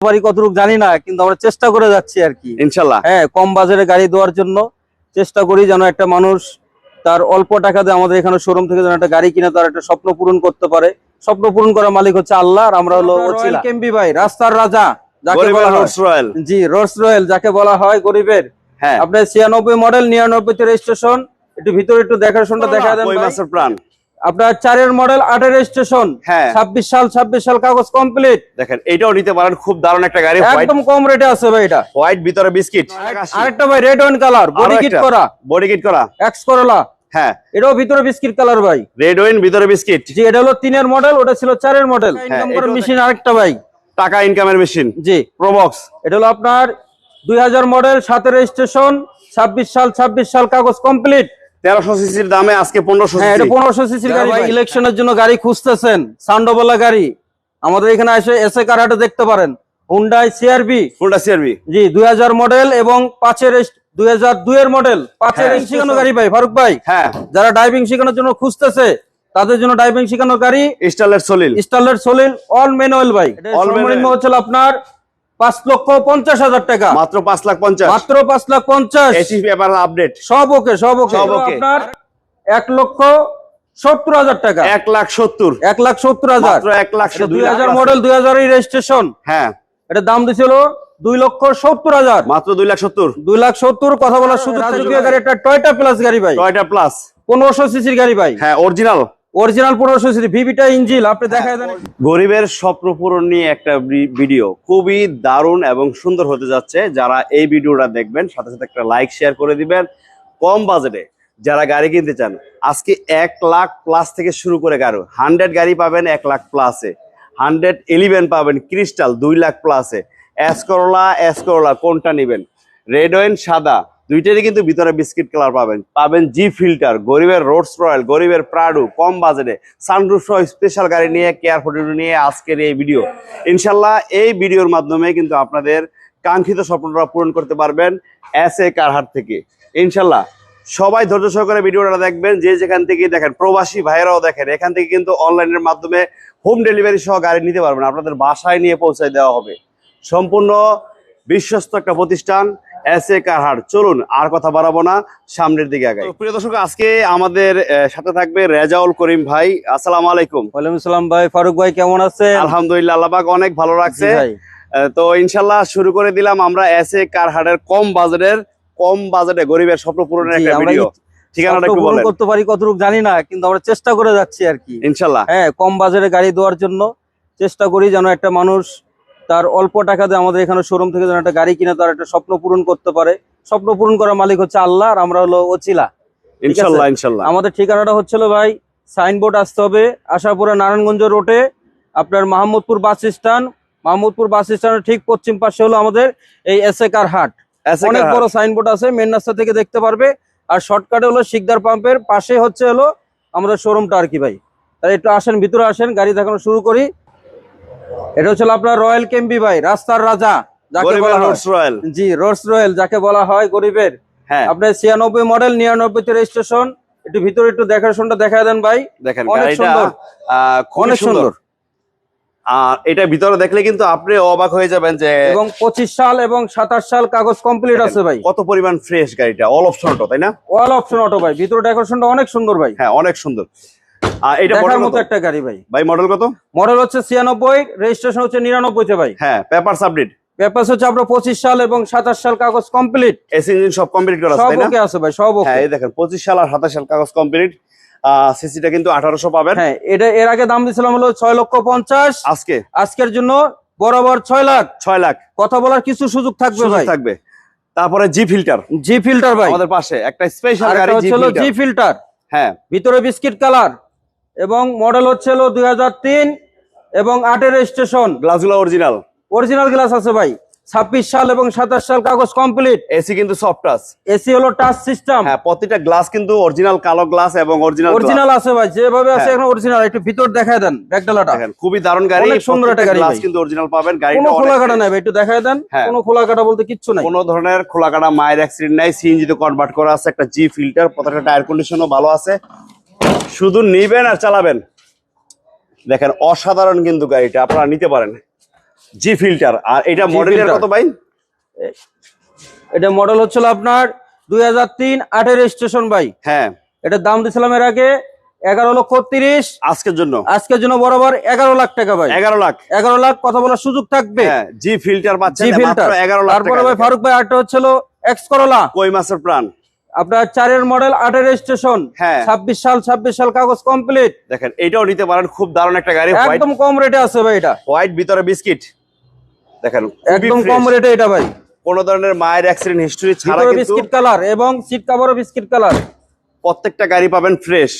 পারি কতটুকু জানি না কিন্তু আমরা চেষ্টা করে যাচ্ছি আর কি। ইনশাল্লাহ। হ্যাঁ কম বাজারে গাড়ি দেওয়ার জন্য চেষ্টা করি যেন একটা মানুষ তার অল্প টাকা দিয়ে আমাদের এখানে শোরুম থেকে যেন একটা গাড়ি কিনে তার একটা স্বপ্ন পূরণ করতে পারে। স্বপ্ন পূরণ করার মালিক হচ্ছে আল্লাহ আর আমরা হলো কেমবি ভাই রাস্তার রাজা যাকে বলা হয়। রয়্যাল জি রোলস রয়েল যাকে বলা হয় গরিবের। হ্যাঁ। আপনার ছিয়ানব্বই মডেল নিরানব্বই তে রেজিস্ট্রেশন একটু ভিতরে একটু দেখাশোনটা দেখা দেন প্রাণ? আপনার চারের মডেল আটের স্টেশন হ্যাঁ। ছাব্বিশ সাল ছাব্বিশ সাল কাগজ কমপ্লিট দেখেন এটাও নিতে পারেন খুব দারুণ একটা গাড়ি একদম কম রেটে আছে ভাই এটা। হোয়াইট ভিতরে বিস্কিট আরেকটা ভাই red wine colour body kit করা। বডি কিট করা। এক্স করলা হ্যাঁ। এটাও ভিতরে বিস্কিট কালার ভাই। রেড ভিতরে বিস্কিট জি এটা হলো তিনের মডেল ওটা ছিল চারের মডেল মেশিন আরেকটা ভাই। টাকা ইনকামের মেশিন জি। প্রোবক্স এটা হলো আপনার দুই হাজার মডেল সাতের রেজিস্ট্রেশন ছাব্বিশ সাল ছাব্বিশ সাল কাগজ কমপ্লিট তেরোশো সিসির দামে আজকে পনেরোশো হ্যাঁ এটা পনেরোশো সিসির গাড়ি ভাই ইলেকশনের জন্য গাড়ি খুঁজতেছেন সান্ডোবালা গাড়ি আমাদের এখানে এসে এসে কারাটে দেখতে পারেন। হুন্ডাই সিআরবি কোনটা সিআরবি জি দুই হাজার মডেল এবং পাঁচের দুই হাজার দুইয়ের মডেল পাঁচের হ্যাঁ। শেখানো গাড়ি ভাই ফারুক ভাই। হ্যাঁ। যারা ড্রাইভিং শেখানোর জন্য খুঁজতেছে তাদের জন্য ড্রাইভিং শেখানোর গাড়ি স্টারলেট সলিল স্টারলেট সোলিল অল ম্যানুয়াল ভাই। সর্বনিম্ন manual। হচ্ছে আপনার পাঁচ লক্ষ পঞ্চাশ হাজার টাকা। মাত্র পাঁচ লাখ পঞ্চাশ। মাত্র পাঁচ লাখ পঞ্চাশ। পেপার আপডেট সব ওকে সব ওকে। আপনার এক লক্ষ সত্তর হাজার টাকা। এক লাখ সত্তর। এক লাখ সত্তর হাজার। এক লাখ দুই হাজার মডেল দুই হাজার রেজিস্ট্রেশন হ্যাঁ। এটা দাম দিছিল দুই লক্ষ সত্তর হাজার। মাত্র দুই লাখ সত্তর। দুই লাখ সত্তর কথা বলার সুযোগ একটা টয়টা প্লাস গাড়ি ভাই। টয়টা প্লাস পনেরোশো সিসির গাড়ি ভাই। হ্যাঁ অরিজিনাল অরিজিনাল পনেরোশো সিসি ভিভিটা ইঞ্জিল আপনি দেখায় দেন। গরিবের স্বপ্ন পূরণ নিয়ে একটা ভিডিও খুবই দারুণ এবং সুন্দর হতে যাচ্ছে। যারা এই ভিডিওটা দেখবেন সাথে সাথে একটা লাইক শেয়ার করে দিবেন। কম বাজেটে যারা গাড়ি কিনতে চান আজকে এক লাখ প্লাস থেকে শুরু করে গাড়ি। হান্ড্রেড গাড়ি পাবেন এক লাখ প্লাসে হান্ড্রেড ইলেভেন পাবেন ক্রিস্টাল দুই লাখ প্লাসে এস করলা কোনটা নেবেন? রেড ওয়েন সাদা। দুইটারই কিন্তু ভিতরে বিস্কিট কালার পাবেন। পাবেন জি ফিল্টার গরিবের রোডস রয়্যাল গরিবের প্রাডু কম বাজেটে। সানরুফ স্পেশাল গাড়ি নিয়ে কেয়ার ফোর্টিটু নিয়ে আজকের এই ভিডিও ইনশাল্লাহ এই ভিডিওর মাধ্যমে কিন্তু আপনাদের কাঙ্ক্ষিত স্বপ্নটা পূরণ করতে পারবেন এস এ কারহাট থেকে। ইনশাল্লাহ সবাই ধৈর্য সহকারে ভিডিওটা দেখবেন, যে যেখান থেকে দেখেন, প্রবাসী ভাইয়েরাও দেখেন, এখান থেকে কিন্তু অনলাইনের মাধ্যমে হোম ডেলিভারি সহ গাড়ি নিতে পারবেন। আপনাদের বাসায় নিয়ে পৌঁছায় দেওয়া হবে। সম্পূর্ণ বিশ্বস্ত একটা প্রতিষ্ঠান। এস এ কারহাট চলুন আর কথা বাড়াবো না সামনের দিকে আগাই। প্রিয় দর্শক আজকে আমাদের সাথে থাকবে রেজাউল করিম ভাই। আসসালামু আলাইকুম। ওয়ালাইকুম সালাম ভাই ফারুক ভাই কেমন আছে আলহামদুলিল্লাহ আল্লাহবাক অনেক ভালো রাখছে। আহ, তো ইনশাল্লাহ শুরু করে দিলাম আমরা এস এ কারহাটের কম বাজারের কম বাজেটে গরিবের স্বপ্ন পূরণের একটা ভিডিও ঠিকানাটা একটু বলেন। করতে পারি কতটুকু জানি না কিন্তু আমরা চেষ্টা করে যাচ্ছি আর কি। ইনশাল্লাহ হ্যাঁ কম বাজারে গাড়ি দেওয়ার জন্য চেষ্টা করি যেন একটা মানুষ তার অল্প টাকাতে আমাদের এখানে শোরুম থেকে যেন একটা গাড়ি কিনে তার একটা স্বপ্ন পূরণ করতে পারে। স্বপ্ন পূরণ করার মালিক হচ্ছে আল্লাহ আর আমরা হলো ওচিলা। ইনশাল্লাহ ইনশাল্লাহ। আমাদের ঠিকানাটা হচ্ছিল ভাই সাইনবোর্ড আসতে হবে আশাপুরা নারায়ণগঞ্জ রোডে। আপনার Mahmudpur bus stand Mahmudpur bus স্ট্যান্ডের ঠিক পশ্চিম পাশে হলো আমাদের এই এস কার হাট। অনেক। বড় সাইনবোর্ড আছে মেন রাস্তা থেকে দেখতে পারবে। আর শর্টকাটে হলো শিকদার পাম্পের পাশে হচ্ছে হলো আমাদের শোরুমটা আর কি ভাই। একটু আসেন ভিতরে আসেন গাড়ি দেখানো শুরু করি। এটা হচ্ছে আপনার রয়্যাল কেম্বি ভাই রাস্তার রাজা যাকে বলা হয়। রোডস রয়্যাল জি রোডস রয়্যাল যাকে বলা হয় গরিবের। হ্যাঁ। আপনার ছিয়ানব্বই মডেল নিরানব্বই তে রেজিস্ট্রেশন একটু ভিতরে একটু দেখাশোনটা দেখা দেন ভাই। দেখেন অনেক সুন্দর। অনেক সুন্দর। সুন্দর। আর এটা ভিতরে দেখলে কিন্তু আপনি অবাক হয়ে যাবেন যে এবং পঁচিশ সাল এবং সাতাশ সাল কাগজ কমপ্লিট আছে ভাই। কত পরিমাণ ফ্রেশ গাড়িটা অল অপশন অটো তাই না? অল অপশন অটো ভাই ভিতরে ডেকোরেশনটা অনেক সুন্দর ভাই। হ্যাঁ অনেক সুন্দর। আর এটা দেখার মতো একটা গাড়ি ভাই। ভাই মডেল কত? মডেল হচ্ছে ছিয়ানব্বই রেজিস্ট্রেশন হচ্ছে ভাই। হ্যাঁ পেপারস আপডেট পেপার হচ্ছে আপনার পঁচিশ সাল এবং সাতাশ সাল কাগজ কমপ্লিট এসি ইঞ্জিন সব কমপ্লিট করা আছে তাই না? ওকে আছে ভাই সব হ্যাঁ এই দেখেন পঁচিশ সাল আর সাতাশ সাল কাগজ কমপ্লিট সিসিটা কিন্তু আঠারোশো পাবেন। হ্যাঁ এটা এর আগে দাম দিয়েছিলাম হলো ছয় লক্ষ পঞ্চাশ। আজকে? আজকের জন্য বরাবর ছয় লাখ। ছয় লাখ। কথা বলার কিছু সুযোগ থাকবে ভাই। থাকবে। তারপরে জি ফিল্টার জি ফিল্টার ভাই। আমাদের পাশে একটা স্পেশাল গাড়ি জি ফিল্টার হ্যাঁ। ভিতরে বিস্কিট কালার এবং মডেল হচ্ছে হলো দুই এবং আটের রেজিস্ট্রেশন গ্লাসগুলো অরিজিনাল অরিজিনাল গ্লাস আছে ভাই। ছাব্বিশ সাল এবং সাতাশ সাল কাগজ কমপ্লিট এসি কিন্তু সফট টাচ এসি হলো টাচ সিস্টেম হ্যাঁ প্রতিটা গ্লাস কিন্তু অরিজিনাল কালো গ্লাস এবং অরিজিনাল অরিজিনাল আছে ভাই যেভাবে আছে হ্যাঁ। এখন অরিজিনাল একটু ভিতর দেখায় দেন ব্যাকডালাটা দেখেন খুবই দারুণ গাড়ি। অনেক সুন্দর একটা গাড়ি গ্লাস কিন্তু অরিজিনাল পাবেন। কোনো খোলা কাটা নাই ভাই একটু দেখায় দেন। হ্যাঁ। কোনো খোলা কাটা বলতে কিচ্ছু নাই। কোনো ধরনের খোলা কাটা মায়ের অ্যাক্সিডেন্ট নাই সিএনজি তে কনভার্ট করা আছে একটা জি ফিল্টার প্রত্যেকটা টায়ার কন্ডিশনও ভালো আছে। শুধু নিবেন আর চালাবেন। দেখেন অসাধারণ কিন্তু গাড়িটা আপনারা নিতে পারেন। জি ফিল্টার আর এটা মডেলের কত ভাই? এটা মডেল হচ্ছিল আপনার দুই হাজার তিন আটের স্টেশন ভাই। হ্যাঁ। এটার দাম দিছিলাম এর আগে এগারো লক্ষ তিরিশ। আজকের জন্য। আজকের জন্য বরাবর এগারো লাখ টাকা ভাই। এগারো লাখ। এগারো লাখ কথা বলার সুযোগ থাকবে। হ্যাঁ জি ফিল্টার জি ফিল্টার এগারো লাখ তারপরে ভাই ফারুক ভাই আরেকটা হচ্ছিল এক্স করলা কই মাছের প্রাণ? আপনার চারের মডেল আটের স্টেশন হ্যাঁ। ছাব্বিশ সাল ছাব্বিশ সাল কাগজ কমপ্লিট দেখেন এটাও নিতে পারেন খুব দারুণ একটা গাড়ি একদম কম রেটে আছে ভাই এটা। হোয়াইট ভিতরে বিস্কিট দেখেন একদম কম রেট এটা ভাই। কোন ধরনের মায়ের অ্যাক্সিডেন্ট হিস্টরি ছাড়া কিন্তু বিস্কিট কালার এবং সিট কাভারও বিস্কিট কালার প্রত্যেকটা গাড়ি পাবেন ফ্রেশ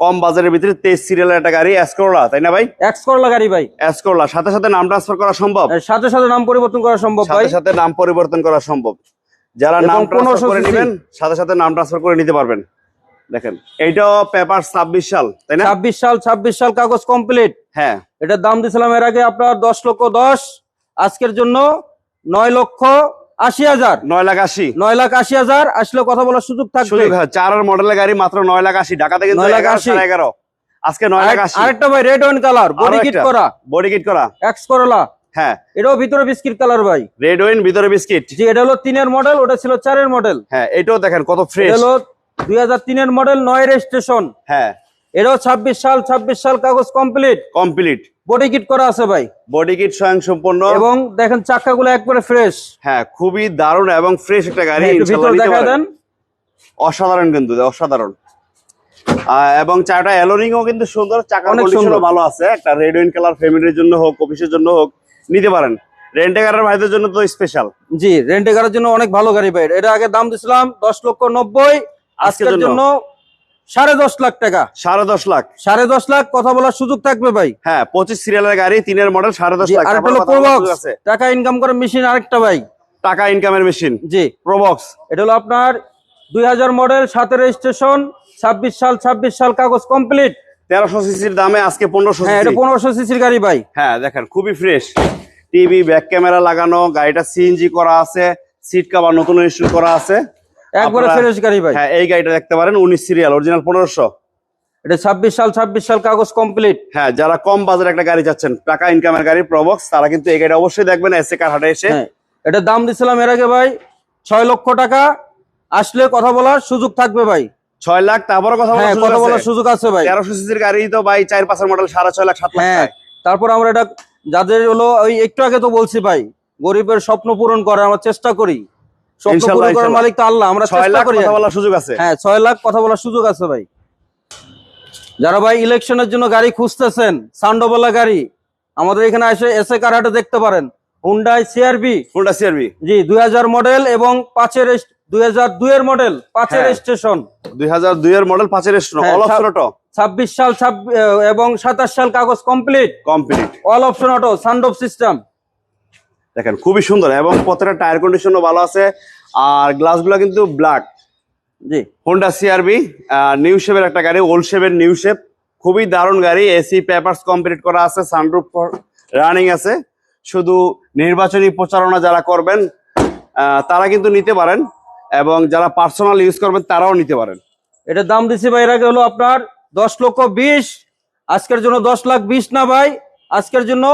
কম বাজারের ভিতরে তেইশ সিরিয়ালের একটা গাড়ি অ্যাসকোরলা তাই না ভাই? এক্স গাড়ি ভাই। অ্যাসকোরলা সাথে সাথে নাম ট্রান্সফার করা সম্ভব? সাথে সাথে নাম পরিবর্তন করা সম্ভব ভাই। সাথে সাথে নাম পরিবর্তন করা সম্ভব। যারা নাম ট্রান্সফার করে নেবেন সাথে সাথে নাম ট্রান্সফার করে নিতে পারবেন। দেখেন এইটাও পেপার ছাব্বিশ সাল তাই না? ছাব্বিশ সাল ছাব্বিশ সাল কাগজ কমপ্লিট হ্যাঁ। এটার দাম দিয়েছিলাম এর আগে আপনার দশ লক্ষ দশ আজকের জন্য নয় লক্ষ আশি হাজার। নয় লাখ আশি। নয় লাখ আশি হাজার আসলে কথা বলার সুযোগ থাকবে। সুযোগ চার মডেলের গাড়ি মাত্র নয় লাখ আশি ঢাকাতে কিন্তু 9 লাখ আশি। এগারো। আজকে নয় লাখ আশি। আরেকটা ভাই red wine colour body kit করা। বডি কিট করা। এক্স করলা হ্যাঁ। এটাও ভিতরে বিস্কিট কালার ভাই। রেড ওইন ভিতরে বিস্কিট। জি এটা হলো তিনের মডেল ওটা ছিল চারের মডেল হ্যাঁ এটাও দেখেন কত ফ্রেশ হলো দুই হাজার তিনের মডেল স্টেশন হ্যাঁ। এটাও ছাব্বিশ সাল ছাব্বিশ সাল কাগজ কমপ্লিট কমপ্লিট বডি কিট করা আছে ভাই। বডি কিট স্বয়ং সম্পূর্ণ এবং দেখেন একবারে ফ্রেশ হ্যাঁ খুবই দারুণ এবং ফ্রেশ একটা গাড়ি ভিতর নিতে দেখা দেন। অসাধারণ কিন্তু অসাধারণ। এবং চাটা এলোরিংও কিন্তু সুন্দর চাকা কন্ডিশনও। ভালো আছে। একটা রেড ওইন কালার ফ্যামিলির জন্য হোক অফিসের জন্য হোক। নিতে পারেন। রেন্টে কারের ভাইদের জন্য তো স্পেশাল জি রেন্টে করার জন্য অনেক ভালো গাড়ি ভাই। এটা আগে দাম দিছিলাম দশ লক্ষ নব্বই আজকের জন্য। সাড়ে দশ লাখ টাকা। সাড়ে দশ লাখ। সাড়ে দশ লাখ কথা বলার সুযোগ থাকবে ভাই। হ্যাঁ পঁচিশ সিরিয়ালের গাড়ি তিনের মডেল সাড়ে দশ লাখ। টাকা ইনকাম করে মেশিন আরেকটা ভাই। টাকা ইনকামের মেশিন জি। প্রবক্স এটা হলো আপনার দুই হাজার মডেল সাতের স্টেশন ছাব্বিশ সাল ছাব্বিশ সাল কাগজ কমপ্লিট তেরোশো সিসির দামে আজকে পনেরোশো হ্যাঁ পনেরোশো সিসির গাড়ি ভাই। হ্যাঁ দেখেন খুবই ফ্রেশ টিভি ব্যাক ক্যামেরা লাগানো গাড়িটা সিএনজি করা আছে সিট কাভার নতুন ইনস্টল করা আছে। একবারে ফ্রেশ গাড়ি ভাই। হ্যাঁ এই গাড়িটা দেখতে পারেন উনিশ সিরিয়াল অরিজিনাল পনেরোশো। এটা ছাব্বিশ সাল ছাব্বিশ সাল কাগজ কমপ্লিট হ্যাঁ যারা কম বাজারে একটা গাড়ি চাচ্ছেন টাকা ইনকামের গাড়ি প্রবক্স তারা কিন্তু এই গাড়ি অবশ্যই দেখবেন এসে কার এসে। হ্যাঁ এটা দাম দিছিলাম এর আগে ভাই ছয় লক্ষ টাকা। আসলে কথা বলার সুযোগ থাকবে ভাই। ছয় লাখ তারপরে কথা হ্যাঁ বলার সুযোগ আছে। ভাই। তেরোশো সিসির গাড়ি তো ভাই চার পাঁচের মডেল সাড়ে ছয় লাখ সাত লাখ হ্যাঁ তারপর আমরা এটা যাদের হলো ওই একটু আগে তো বলছি ভাই গরিবের স্বপ্ন পূরণ করে আমরা চেষ্টা করি। স্বপ্ন পূরণ করার মালিক তো আল্লাহ আমরা চেষ্টা লাখ করি কথা বলার সুযোগ আছে। হ্যাঁ ছয় লাখ কথা বলার সুযোগ আছে ভাই। যারা ভাই ইলেকশনের জন্য গাড়ি খুঁজতেছেন সান্ডোবেলা গাড়ি আমাদের এখানে এসে এসে কারহাটে দেখতে পারেন? হুন্ডাই সিআরবি কোনটা সিআরবি জি দুই হাজার মডেল এবং পাঁচের দুই হাজার দুইয়ের মডেল পাঁচের হ্যাঁ। স্টেশন দুই হাজার দুই এর মডেল পাঁচের হ্যাঁ, অল অপশন অটো ছাব্বিশ সাল ছাব্বি- এবং সাতাশ সাল কাগজ complete complete all option auto সানডোপ system দেখেন খুবই সুন্দর এবং প্রত্যেকটা টায়ার কন্ডিশনও ভালো আছে। আর গ্লাসগুলো কিন্তু ব্ল্যাক জি। হোন্ডা সিআরবি নিউ শেপের একটা গাড়ি ওল্ড শেপের নিউ শেপ খুবই দারুণ গাড়ি এসি পেপারস কমপ্লিট করা আছে সানরুফ রানিং আছে। শুধু নির্বাচনী প্রচারণা যারা করবেন আহ, তারা কিন্তু নিতে পারেন। এবং যারা পার্সোনাল ইউজ করবেন তারাও নিতে পারেন। এটার দাম দিছি ভাই এর আগে হলো আপনার দশ লক্ষ বিশ আজকের জন্য দশ লাখ বিশ না ভাই আজকের জন্য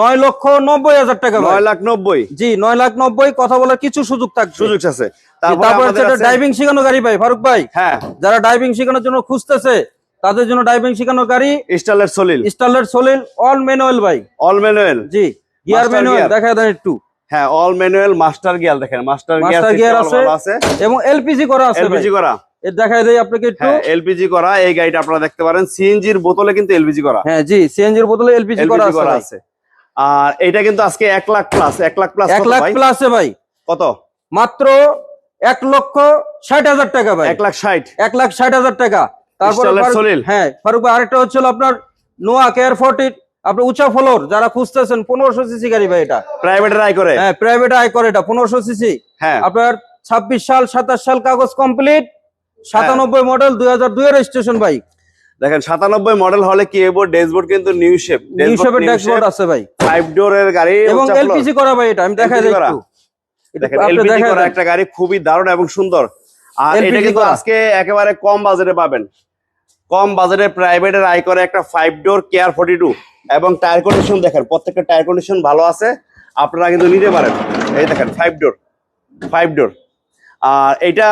নয় লক্ষ নব্বই হাজার টাকা নয় লাখ নব্বই। জি নয় লাখ নব্বই কথা বলার কিছু সুযোগ থাকবে। সুযোগ আছে। তারপর ড্রাইভিং শেখানো গাড়ি ভাই ফারুক ভাই। হ্যাঁ। যারা ড্রাইভিং শেখানোর জন্য খুঁজতেছে তাদের জন্য ড্রাইভিং শেখানোর গাড়ি Starlet Soleil Starlet Soleil all manual ভাই। অল ম্যানুয়াল জি গিয়ার ম্যানুয়াল দেখা দেন একটু। হ্যাঁ অল ম্যানুয়াল মাস্টার গিয়ার দেখেন মাস্টার গিয়ার আছে। এবং এলপিজি করা আছে এলপিজি করা। এর দেখায় দেয় আপনাকে একটু। হ্যাঁ এলপিজি করা এই গাড়িটা আপনারা দেখতে পারেন। সিএনজির বোতলে কিন্তু এলপিজি করা। হ্যাঁ জি সিএনজির বোতলে এলপিজি করা এলপিজি আছে করা আছে। আর এটা কিন্তু আজকে এক লাখ প্লাস এক লাখ প্লাস এক লাখ প্লাসে ভাই। কত? মাত্র এক লক্ষ ষাট হাজার টাকা ভাই। এক লাখ ষাট। এক লাখ ষাট হাজার টাকা। তারপরে। হ্যাঁ ফারুক ভাই আরেকটা হচ্ছিল আপনার নোয়া কেয়ার ফোর্টি আপনার উঁচা ফলোর যারা খুঁজতেছেন পনেরোশো সিসি গাড়ি ভাই এটা। প্রাইভেট আয় করে? হ্যাঁ প্রাইভেট আয় করে এটা পনেরোশো সিসি। হ্যাঁ। আপনার ছাব্বিশ সাল সাতাশ সাল কাগজ কমপ্লিট। সাতানব্বই মডেল দুই হাজার দুই এর রেজিস্ট্রেশন ভাই। দেখেন সাতানব্বই মডেল হলে কি এবো ড্যাশবোর্ড কিন্তু নিউ শেপ নিউ শেপের ড্যাশবোর্ড আছে ভাই। ফাইভ ডোরের গাড়ি এবং এলপিজি করা ভাই এটা আমি দেখাই দিই একটু। দেখেন এলপিজি করা একটা গাড়ি খুবই দারুণ এবং সুন্দর। আর এটা কিন্তু আজকে একেবারে কম বাজারে পাবেন। কম বাজারে প্রাইভেটের আই করে একটা ফাইভ ডোর কেয়ার ফর্টি টু এবং টায়ার কন্ডিশন দেখেন প্রত্যেকটা টায়ার কন্ডিশন ভালো আছে। আপনারা কিন্তু নিতে পারেন। এই দেখেন ফাইভ ডোর ফাইভ ডোর আর এটা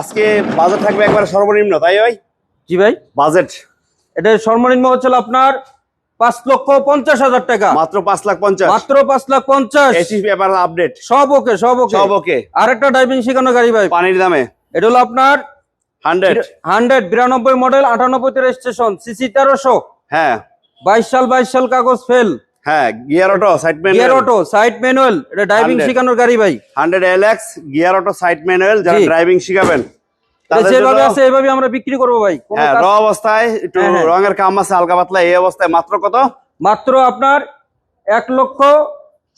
আজকে বাজেট থাকবে একবারে সর্বনিম্ন তাই ভাই? জি ভাই। বাজেট এটা সর্বনিম্ন হচ্ছিল আপনার পাঁচ লক্ষ পঞ্চাশ হাজার টাকা। মাত্র পাঁচ লাখ পঞ্চাশ। মাত্র পাঁচ লাখ পঞ্চাশ। এসি পেপার আপডেট সব ওকে সব ওকে। সব ওকে। ড্রাইভিং শেখানো গাড়ি ভাই। পানির দামে। এটা হলো আপনার হান্ড্রেড হান্ড্রেড বিরানব্বই মডেল আটানব্বই রেজিস্ট্রেশন সিসি তেরোশো। হ্যাঁ। বাইশ সাল বাইশ সাল কাগজ ফেল হ্যাঁ gear auto side gear manual auto side manual এটা ড্রাইভিং 100 শেখানোর গাড়ি ভাই। Hundred L X gear auto side manual যারা। ড্রাইভিং শিখাবেন যেভাবে আছে এভাবে আমরা বিক্রি করব ভাই। হ্যাঁ র অবস্থায় একটু হ্যাঁ, হ্যাঁ। রঙের কাম আছে হালকা পাতলা এই অবস্থায় মাত্র কত? মাত্র আপনার এক লক্ষ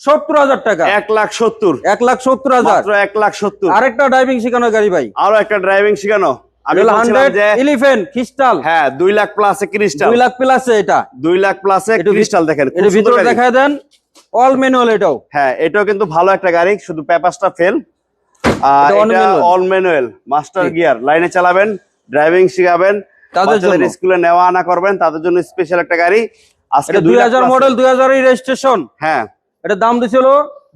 সত্তর হাজার টাকা। এক লাখ সত্তর। এক লাখ সত্তর হাজার। এক লাখ সত্তর। আরেকটা ড্রাইভিং শেখানোর গাড়ি ভাই। আরও একটা ড্রাইভিং শিখানো। আমি বলছিলাম যে ইলিফেন্ট খ্রিস্টাল হ্যাঁ দুই লাখ প্লাসে ক্রিস্টাল দুই লাখ প্লাসে এটা। দুই লাখ প্লাসে ক্রিস্টাল দেখেন এটা ভিতরে দেখায় দেন। অল ম্যানুয়াল এটাও। হ্যাঁ এটাও কিন্তু ভালো একটা গাড়ি শুধু পেপারসটা ফেল on এটা অল ম্যানুয়াল মাস্টার গিয়ার লাইনে চালাবেন ড্রাইভিং শিখাবেন তাদের জন্য। স্কুলে নেওয়া আনা করবেন তাদের জন্য স্পেশাল একটা গাড়ি। আজকে এটা দুই দুই লাখ হাজার plus এ। মডেল দুই হাজার রেজিস্ট্রেশন হ্যাঁ। এটা দাম দিছিল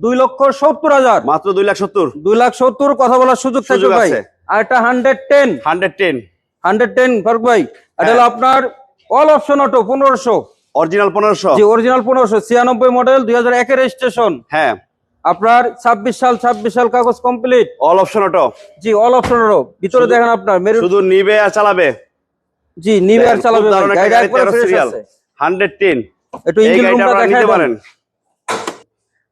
দুই লক্ষ সত্তর হাজার। মাত্র দুই লাখ সত্তর। দুই লাখ সত্তর কথা বলার সুযোগ থাকবে ভাই। আর hundred ten hundred ten hundred ten Faruk ভাই। এটা হলো হ্যাঁ। আপনার অল অপশন অটো পনেরোশো। অরিজিনাল পনেরোশো। যে অরিজিনাল পনেরোশো ছিয়ানব্বই মডেল দুই হাজার একের রেজিস্ট্রেশন হ্যাঁ। আপনার ছাব্বিশ সাল ছাব্বিশ সাল কাগজ কমপ্লিট অল অপশন অটো জি অল অপশন অটো ভিতরে দেখেন আপনার শুধু নিবে আর চালাবে। জি নিবে আর চালাবে ভাই। দারুণ একটা গাড়িটা গাড়ি, একবারে 13 ফ্রেশ সিরিয়াল আছে হান্ড্রেড টেন একটু ইঞ্জিন রুমটা পারেন।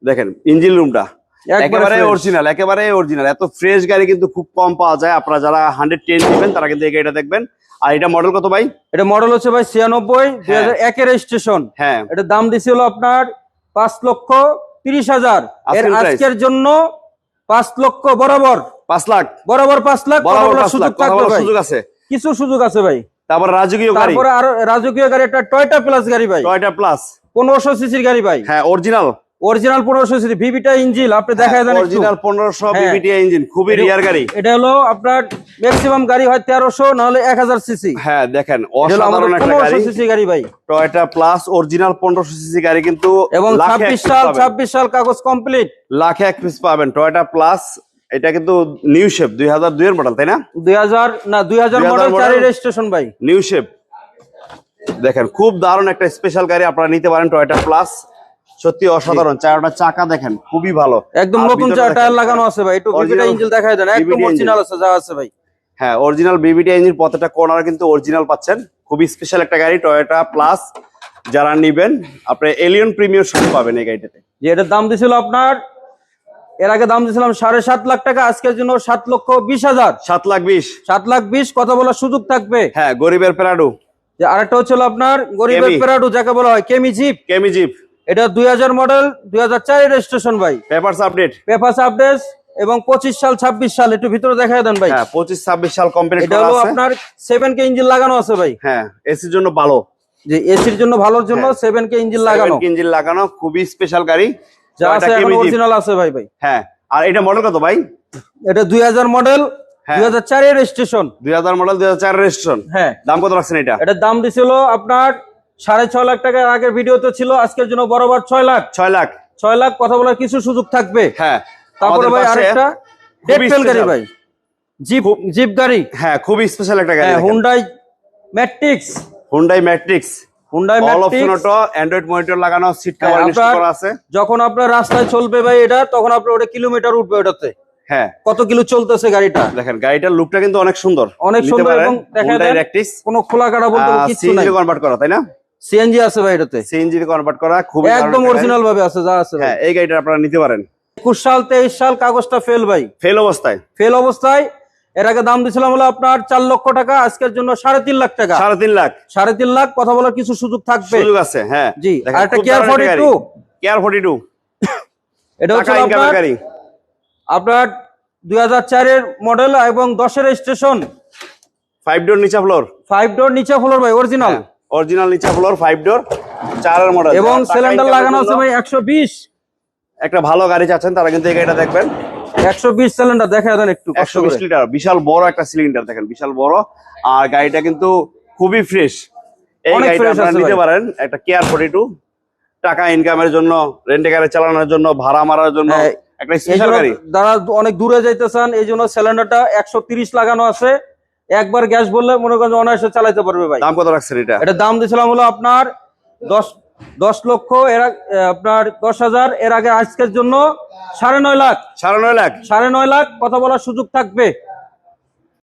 দেখেন ইঞ্জিন রুমটা একবারে অরিজিনাল একেবারে অরিজিনাল এত ফ্রেশ গাড়ি কিন্তু খুব কম পাওয়া যায়। আপনারা যারা হান্ড্রেড টেন নেবেন তারা কিন্তু এই গাড়িটা দেখবেন। আর এটা মডেল কত ভাই? এটা মডেল হচ্ছে ভাই ছিয়ানব্বই দুই হাজার একের রেজিস্ট্রেশন হ্যাঁ। এটা দাম দিছিল আপনার পাঁচ লক্ষ তিরিশ হাজার। এর আজকের জন্য পাঁচ লক্ষ বরাবর। পাঁচ লাখ। বরাবর পাঁচ লাখ সুযোগ আছে। কিছু সুযোগ আছে ভাই। তারপর রাজকীয় গাড়ি। তারপরে আরও রাজকীয় গাড়ি একটা টয়টা প্লাস গাড়ি ভাই। টয়টা প্লাস পনেরোশো সিসির গাড়ি ভাই। হ্যাঁ অরিজিনাল অরিজিনাল পনেরোশো সিসি ভিভিটা ইঞ্জিন আপনি দেখায় দেন অরিজিনাল পনেরোশো ভিভিটা ইঞ্জিন খুবই রিয়ার গাড়ি। এটা হলো আপনার ম্যাক্সিমাম গাড়ি হয় তেরোশো নাহলে এক হাজার সিসি। হ্যাঁ দেখেন হলো অসাধারণ একটা গাড়ি। সিসি গাড়ি ভাই। টয়টা প্লাস অরিজিনাল পনেরোশো সিসি গাড়ি কিন্তু এবং লাখে এক ছাব্বিশ piece সাল পাবেন। ছাব্বিশ সাল কাগজ কমপ্লিট লাখে এক পিস পাবেন। টয়টা প্লাস এটা কিন্তু নিউ শেপ দুই হাজার দুই এর মডেল তাই না? দুই হাজার না দুই হাজার 2000 মডেল চারি রেজিস্ট্রেশন ভাই। নিউ শেপ দেখেন খুব দারুণ একটা স্পেশাল গাড়ি আপনারা নিতে পারেন টয়টা প্লাস সত্যি অসাধারণ। চারটা চাকা দেখেন খুবই ভালো। একদম নতুন টায়ার লাগানো আছে ভাই। একটু ভিভিটা ইঞ্জিন দেখায় দেন একদম অরিজিনাল আছে যা আছে ভাই। হ্যাঁ অরিজিনাল বিবিটি ইঞ্জিন প্রত্যেকটা কর্নার কিন্তু অরিজিনাল পাচ্ছেন। খুবই স্পেশাল একটা গাড়ি টয়োটা প্লাস যারা নিবেন আপনি এলিয়ন প্রিমিয়ার শুরু পাবেন এই গাড়িটাতে। যে এটার দাম দিছিল আপনার এর আগে দাম দিছিলাম সাড়ে সাত লাখ টাকা আজকের জন্য সাত লক্ষ বিশ হাজার। সাত লাখ বিশ। সাত লাখ বিশ কথা বলার সুযোগ থাকবে। হ্যাঁ গরিবের প্যারাডু যে আরেকটা হচ্ছিল আপনার গরিবের। পেরাডু যাকে বলা হয় কেমি জিপ কেমি জিপ এটা দুই হাজার মডেল দুই হাজার চারের রেজিস্ট্রেশন ভাই। পেপার আপডেট পেপার আপডেট এবং পঁচিশ সাল ছাব্বিশ সাল একটু ভিতরে দেখায় দেন ভাই। হ্যাঁ পঁচিশ ছাব্বিশ সাল কমপ্লিট এটা হলো আপনার সেভেন কে ইঞ্জিন লাগানো আছে ভাই। হ্যাঁ এসির জন্য ভালো। যে এসির জন্য ভালোর জন্য। সেভেন কে ইঞ্জিন লাগানো। ইঞ্জিন লাগানো খুবই স্পেশাল গাড়ি। যা আছে এখন অরিজিনাল আছে ভাই ভাই। হ্যাঁ আর এটা মডেল কত ভাই? এটা দুই হাজার মডেল হ্যাঁ। দুই হাজার চারের রেজিস্ট্রেশন দুই হাজার মডেল দুই হাজার চার রেজিস্ট্রেশন হ্যাঁ। দাম কত রাখছেন এটা? এটার দাম দিছিল আপনার সাড়ে ছয় লাখ টাকার আগের ভিডিওতে ছিল আজকের জন্য বরাবর ছয় লাখ। ছয় লাখ। ছয় লাখ কথা বলার কিছু সুযোগ থাকবে। হ্যাঁ তারপরে ভাই আরেকটা ডেটপেল গাড়ি ভাই। জিপ জিপ গাড়ি। হ্যাঁ খুবই স্পেশাল একটা গাড়ি Hyundai Matrix Hyundai Matrix Hyundai Matrix android monitor লাগানো সিট কভার ইনস্টল করা আছে। যখন আপনার রাস্তায় চলবে ভাই এটা তখন আপনার ওটা কিলোমিটার উঠবে ওটাতে। হ্যাঁ। কত কিলো চলতেছে গাড়িটা? দেখেন গাড়িটার লুকটা কিন্তু অনেক সুন্দর। অনেক সুন্দর এবং দেখা যায় কোনো খোলা কাটা বলতে কিছু নাই। কনভার্ট করা তাই না? সিএনজি আছে ভাই এটাতে। সিএনজি কনভার্ট করা দারুণ একদম অরিজিনাল ভাবে আছে যা আছে হ্যাঁ এই গাড়িটা আপনারা নিতে পারেন। একুশ সাল তেইশ সাল কাগজটা ফেল ভাই। ফেল অবস্থায়। ফেল অবস্থায়। এর আগে দাম দিছিলাম হলো আপনার চার লক্ষ টাকা আজকের জন্য সাড়ে তিন লাখ টাকা। সাড়ে তিন লাখ। সাড়ে তিন লাখ কথা বলার কিছু সুযোগ থাকবে। সুযোগ আছে হ্যাঁ। জি, আর একটা খুব Care দারুণ 42 কেয়ার ফোর্টি টু এটা হচ্ছে আপনার আপনার দুই হাজার চারের মডেল এবং দশের স্টেশন ফাইভ ডোর নিচা ফ্লোর ফাইভ ডোর নিচে ফ্লোর ভাই অরিজিনাল অরিজিনাল নিচা ফ্লোর ফাইভ ডোর চারের মডেল এবং সিলিন্ডার লাগানো আছে ভাই একশো বিশ। একটা ভালো গাড়ি চাচ্ছেন তারা কিন্তু এই গাড়িটা দেখবেন। একশো বিশ সিলিন্ডার দেখা দেন একটু একশো বিশ লিটার বিশাল বড় একটা সিলিন্ডার দেখেন বিশাল বড়। আর গাড়িটা কিন্তু খুবই ফ্রেশ এই গাড়িটা আপনারা নিতে পারেন একটা কেয়ার ফোর্টি টু টাকা ইনকামের জন্য রেন্টে গাড়ি চালানোর জন্য ভাড়া মারার জন্য হ্যাঁ, একটা স্পেশাল গাড়ি। যারা অনেক দূরে যাইতে চান এই জন্য সিলিন্ডারটা একশো তিরিশ লাগানো আছে। একবার গ্যাস বললে মনে করেন অনায়াসে চালাতে পারবে ভাই। দাম কত রাখছেন এটা? এটা দাম দিয়েছিলাম হলো আপনার দশ দশ লক্ষ এর আপনার দশ হাজার এর আগে আজকের জন্য সাড়ে নয় লাখ। সাড়ে নয় লাখ? সাড়ে নয় লাখ কথা বলার সুযোগ থাকবে।